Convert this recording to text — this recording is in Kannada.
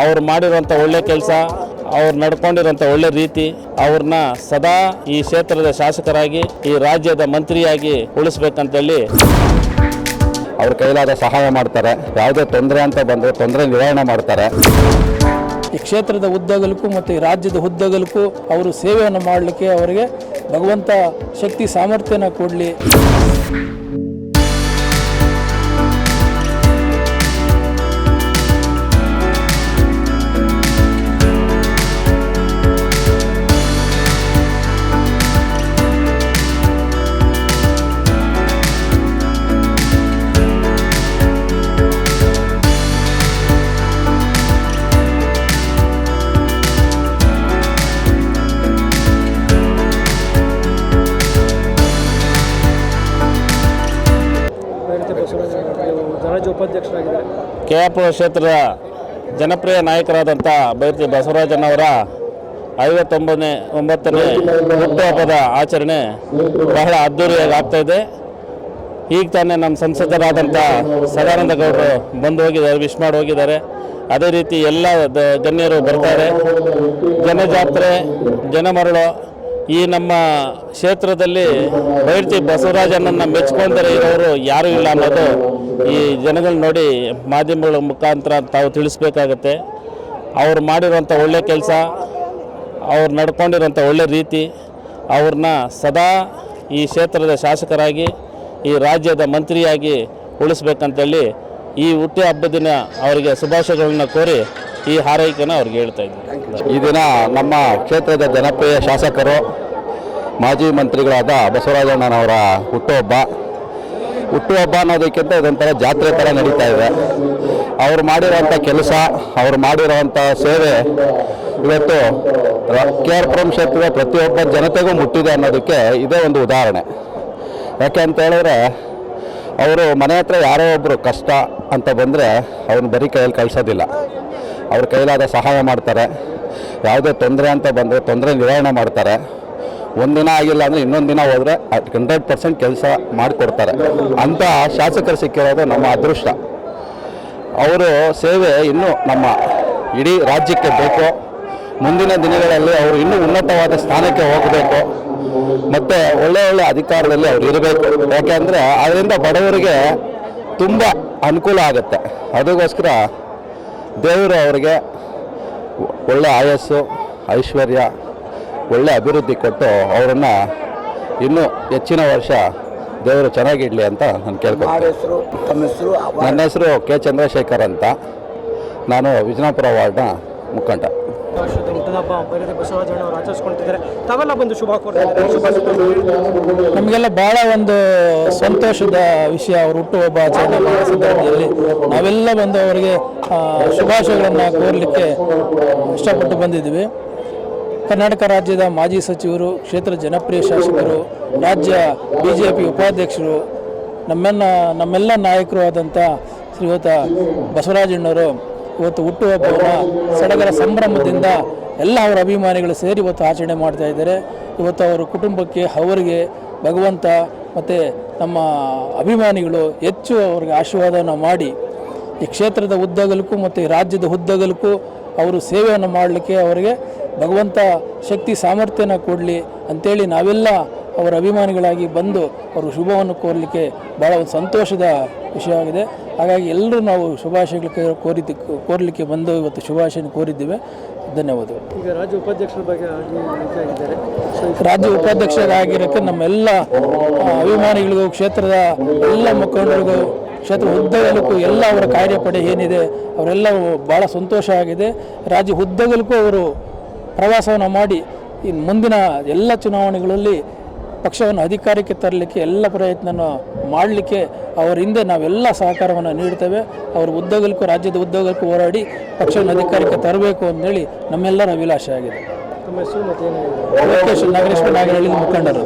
ಅವ್ರು ಮಾಡಿರುವಂಥ ಒಳ್ಳೆ ಕೆಲಸ ಅವ್ರು ನಡ್ಕೊಂಡಿರುವಂಥ ಒಳ್ಳೆ ರೀತಿ ಅವ್ರನ್ನ ಸದಾ ಈ ಕ್ಷೇತ್ರದ ಶಾಸಕರಾಗಿ ಈ ರಾಜ್ಯದ ಮಂತ್ರಿಯಾಗಿ ಉಳಿಸ್ಬೇಕಂತೇಳಿ ಅವ್ರ ಕೈಲಾದ ಸಹಾಯ ಮಾಡ್ತಾರೆ. ಯಾವುದೇ ತೊಂದರೆ ಅಂತ ಬಂದರೆ ತೊಂದರೆ ನಿವಾರಣೆ ಮಾಡ್ತಾರೆ. ಈ ಕ್ಷೇತ್ರದ ಉದ್ದಗಲಕ್ಕೂ ಮತ್ತು ಈ ರಾಜ್ಯದ ಉದ್ದಗಲಕ್ಕೂ ಅವರು ಸೇವೆಯನ್ನು ಮಾಡಲಿಕ್ಕೆ ಅವರಿಗೆ ಭಗವಂತ ಶಕ್ತಿ ಸಾಮರ್ಥ್ಯನ ಕೊಡಲಿ. ಉಪಾಧ್ಯಕ್ಷರಾಗಿದ್ದಾರೆ. ಕೆ ಆರ್ ಪುರ ಕ್ಷೇತ್ರದ ಜನಪ್ರಿಯ ನಾಯಕರಾದಂಥ ಬೈರತಿ ಬಸವರಾಜನವರ ಐವತ್ತೊಂಬತ್ತನೇ ಒಂಬತ್ತನೇ ಹುಟ್ಟುಹಬ್ಬದ ಆಚರಣೆ ಬಹಳ ಅದ್ಧೂರಿಯಾಗಿ ಆಗ್ತಾ ಇದೆ. ಈಗ ತಾನೇ ನಮ್ಮ ಸಂಸದರಾದಂಥ ಸದಾನಂದ ಗೌಡರು ಬಂದು ಹೋಗಿದ್ದಾರೆ ವಿಶ್ ಮಾಡಿ ಹೋಗಿದ್ದಾರೆ ಅದೇ ರೀತಿ ಎಲ್ಲ ಗಣ್ಯರು ಬರ್ತಾರೆ. ಜನಜಾತ್ರೆ, ಜನಮರಳು ಈ ನಮ್ಮ ಕ್ಷೇತ್ರದಲ್ಲಿ ಬೈರ್ತಿ ಬಸವರಾಜನನ್ನು ಮೆಚ್ಕೊಂಡರೆ ಇರೋರು ಯಾರೂ ಇಲ್ಲ ಅನ್ನೋದು ಈ ಜನಗಳು ನೋಡಿ ಮಾಧ್ಯಮಗಳ ಮುಖಾಂತರ ತಾವು ತಿಳಿಸ್ಬೇಕಾಗತ್ತೆ. ಅವ್ರು ಮಾಡಿರುವಂಥ ಒಳ್ಳೆ ಕೆಲಸ, ಅವ್ರು ನಡ್ಕೊಂಡಿರೋಂಥ ಒಳ್ಳೆ ರೀತಿ, ಅವ್ರನ್ನ ಸದಾ ಈ ಕ್ಷೇತ್ರದ ಶಾಸಕರಾಗಿ, ಈ ರಾಜ್ಯದ ಮಂತ್ರಿಯಾಗಿ ಉಳಿಸ್ಬೇಕಂತೇಳಿ ಈ ಹುಟ್ಟಿ ಹಬ್ಬದ ದಿನ ಅವರಿಗೆ ಶುಭಾಶಯಗಳನ್ನು ಕೋರಿ ಈ ಹಾರೈಕೆನ ಅವ್ರಿಗೆ ಹೇಳ್ತಾ ಇದ್ದೀನಿ ಈ ದಿನ ನಮ್ಮ ಕ್ಷೇತ್ರದ ಜನಪ್ರಿಯ ಶಾಸಕರು, ಮಾಜಿ ಮಂತ್ರಿಗಳಾದ ಬಸವರಾಜಣ್ಣನವರ ಹುಟ್ಟುಹಬ್ಬ. ಹುಟ್ಟುಹಬ್ಬ ಅನ್ನೋದಕ್ಕಿಂತ ಇದೊಂಥರ ಜಾತ್ರೆ ಥರ ನಡೀತಾ ಇದೆ. ಅವ್ರು ಮಾಡಿರೋವಂಥ ಕೆಲಸ, ಅವ್ರು ಮಾಡಿರೋವಂಥ ಸೇವೆ ಇವತ್ತು ಕೆ ಆರ್ ಪುರಂ ಕ್ಷೇತ್ರದ ಪ್ರತಿಯೊಬ್ಬ ಜನತೆಗೂ ಮುಟ್ಟಿದೆ ಅನ್ನೋದಕ್ಕೆ ಇದೇ ಒಂದು ಉದಾಹರಣೆ. ಯಾಕೆ ಅಂತ ಹೇಳಿದ್ರೆ, ಅವರು ಮನೆ ಹತ್ರ ಯಾರೋ ಒಬ್ಬರು ಕಷ್ಟ ಅಂತ ಬಂದರೆ ಅವ್ರನ್ನ ಬರೀ ಕೈಯಲ್ಲಿ ಕಳಿಸೋದಿಲ್ಲ. ಅವ್ರ ಕೈಲಾದ ಸಹಾಯ ಮಾಡ್ತಾರೆ. ಯಾವುದೇ ತೊಂದರೆ ಅಂತ ಬಂದರೆ ತೊಂದರೆ ನಿವಾರಣೆ ಮಾಡ್ತಾರೆ. ಒಂದಿನ ಆಗಿಲ್ಲ ಅಂದರೆ ಇನ್ನೊಂದು ದಿನ ಹೋದರೆ ಹಂಡ್ರೆಡ್ ಪರ್ಸೆಂಟ್ ಕೆಲಸ ಮಾಡಿಕೊಡ್ತಾರೆ. ಅಂತ ಶಾಸಕರು ಸಿಕ್ಕಿರೋದು ನಮ್ಮ ಅದೃಷ್ಟ. ಅವರು ಸೇವೆ ಇನ್ನೂ ನಮ್ಮ ಇಡೀ ರಾಜ್ಯಕ್ಕೆ ಬೇಕು. ಮುಂದಿನ ದಿನಗಳಲ್ಲಿ ಅವರು ಇನ್ನೂ ಉನ್ನತವಾದ ಸ್ಥಾನಕ್ಕೆ ಹೋಗಬೇಕು. ಮತ್ತು ಒಳ್ಳೆ ಒಳ್ಳೆ ಅಧಿಕಾರದಲ್ಲಿ ಅವರು ಇರಬೇಕು. ಯಾಕೆಂದರೆ ಅದರಿಂದ ಬಡವರಿಗೆ ತುಂಬ ಅನುಕೂಲ ಆಗುತ್ತೆ. ಅದಕ್ಕೋಸ್ಕರ ದೇವರು ಅವರಿಗೆ ಒಳ್ಳೆ ಆಯಸ್ಸು ಐಶ್ವರ್ಯ ಒಳ್ಳೆ ಅಭಿವೃದ್ಧಿ ಕೊಟ್ಟು ಅವರನ್ನು ಇನ್ನೂ ಹೆಚ್ಚಿನ ವರ್ಷ ದೇವರು ಚೆನ್ನಾಗಿಡಲಿ ಅಂತ ನಾನು ಕೇಳ್ಕೊಳ್ತೀನಿ. ನನ್ನ ಹೆಸರು ಕೆ. ಚಂದ್ರಶೇಖರ್ ಅಂತ. ನಾನು ವಿಜಯಪುರ ವಾರ್ಡ್ನ ಮುಖಂಡ. ಬಸವರಾಜಣ್ಣ ಅವರು ಆಚರಿಸ್ಕೊಳ್ತಿದ್ದಾರೆ. ಬಂದು ಶುಭ ಶುಭ ನಮಗೆಲ್ಲ ಭಾಳ ಒಂದು ಸಂತೋಷದ ವಿಷಯ ಅವರು ಹುಟ್ಟುಹಬ್ಬ ಆಚರಣೆ ಮಾಡೋ ಸಂದರ್ಭದಲ್ಲಿ. ನಾವೆಲ್ಲ ಬಂದು ಅವರಿಗೆ ಶುಭಾಶಯಗಳನ್ನ ಶುಭಾಶಯಗಳನ್ನು ಕೋರಲಿಕ್ಕೆ ಇಷ್ಟಪಟ್ಟು ಬಂದಿದ್ದೀವಿ. ಕರ್ನಾಟಕ ರಾಜ್ಯದ ಮಾಜಿ ಸಚಿವರು, ಕ್ಷೇತ್ರ ಜನಪ್ರಿಯ ಶಾಸಕರು, ರಾಜ್ಯ ಬಿ ಜೆ ಪಿ ಉಪಾಧ್ಯಕ್ಷರು ನಮ್ಮೆಲ್ಲ ನಮ್ಮೆಲ್ಲ ನಾಯಕರು ಆದಂಥ ಶ್ರೀಯುತ ಬಸವರಾಜಣ್ಣವರು ಇವತ್ತು ಹುಟ್ಟುಹಬ್ಬವನ್ನು ಸಡಗರ ಸಂಭ್ರಮದಿಂದ ಎಲ್ಲ ಅವರ ಅಭಿಮಾನಿಗಳು ಸೇರಿ ಇವತ್ತು ಆಚರಣೆ ಮಾಡ್ತಾ ಇದ್ದಾರೆ. ಇವತ್ತು ಅವರ ಕುಟುಂಬಕ್ಕೆ ಅವರಿಗೆ ಭಗವಂತ ಮತ್ತು ನಮ್ಮ ಅಭಿಮಾನಿಗಳು ಹೆಚ್ಚು ಅವ್ರಿಗೆ ಆಶೀರ್ವಾದವನ್ನು ಮಾಡಿ ಈ ಕ್ಷೇತ್ರದ ಉದ್ದಗಲಕ್ಕೂ ಮತ್ತು ರಾಜ್ಯದ ಉದ್ದಗಲಕ್ಕೂ ಅವರು ಸೇವೆಯನ್ನು ಮಾಡಲಿಕ್ಕೆ ಅವರಿಗೆ ಭಗವಂತ ಶಕ್ತಿ ಸಾಮರ್ಥ್ಯನ ಕೊಡಲಿ ಅಂಥೇಳಿ ನಾವೆಲ್ಲ ಅವರ ಅಭಿಮಾನಿಗಳಾಗಿ ಬಂದು ಅವರು ಶುಭವನ್ನು ಕೋರಲಿಕ್ಕೆ ಭಾಳ ಒಂದು ಸಂತೋಷದ ವಿಷಯವಾಗಿದೆ. ಹಾಗಾಗಿ ಎಲ್ಲರೂ ನಾವು ಶುಭಾಶಯಗಳಿಗೆ ಕೋರಿದ್ದು ಕೋರಲಿಕ್ಕೆ ಬಂದು ಇವತ್ತು ಶುಭಾಶಯ ಕೋರಿದ್ದೇವೆ. ಧನ್ಯವಾದಗಳು. ಈಗ ರಾಜ್ಯ ಉಪಾಧ್ಯಕ್ಷರ ಬಗ್ಗೆ ರಾಜ್ಯ ಉಪಾಧ್ಯಕ್ಷರಾಗಿರೋಕ್ಕೆ ನಮ್ಮೆಲ್ಲ ಅಭಿಮಾನಿಗಳಿಗೂ ಕ್ಷೇತ್ರದ ಎಲ್ಲ ಮುಖಂಡರಿಗೂ ಕ್ಷೇತ್ರ ಹುದ್ದೆಗಲಕ್ಕೂ ಎಲ್ಲ ಅವರ ಕಾರ್ಯಪಡೆ ಏನಿದೆ ಅವರೆಲ್ಲ ಭಾಳ ಸಂತೋಷ ಆಗಿದೆ. ರಾಜ್ಯ ಹುದ್ದೆಗಲಕ್ಕೂ ಅವರು ಪ್ರವಾಸವನ್ನು ಮಾಡಿ ಇನ್ನು ಮುಂದಿನ ಎಲ್ಲ ಚುನಾವಣೆಗಳಲ್ಲಿ ಪಕ್ಷವನ್ನು ಅಧಿಕಾರಕ್ಕೆ ತರಲಿಕ್ಕೆ ಎಲ್ಲ ಪ್ರಯತ್ನನ ಮಾಡಲಿಕ್ಕೆ ಅವರ ಹಿಂದೆ ನಾವೆಲ್ಲ ಸಹಕಾರವನ್ನು ನೀಡ್ತೇವೆ. ಅವರು ಉದ್ಯೋಗಕ್ಕೂ ರಾಜ್ಯದ ಉದ್ಯೋಗಕ್ಕೂ ಹೋರಾಡಿ ಪಕ್ಷವನ್ನು ಅಧಿಕಾರಕ್ಕೆ ತರಬೇಕು ಅಂತೇಳಿ ನಮ್ಮೆಲ್ಲರ ಅಭಿಲಾಷೆ ಆಗಿದೆ. ಲೋಕೇಶ್ ನಾಗರಹಳ್ಳಿ ಮುಖಂಡರು.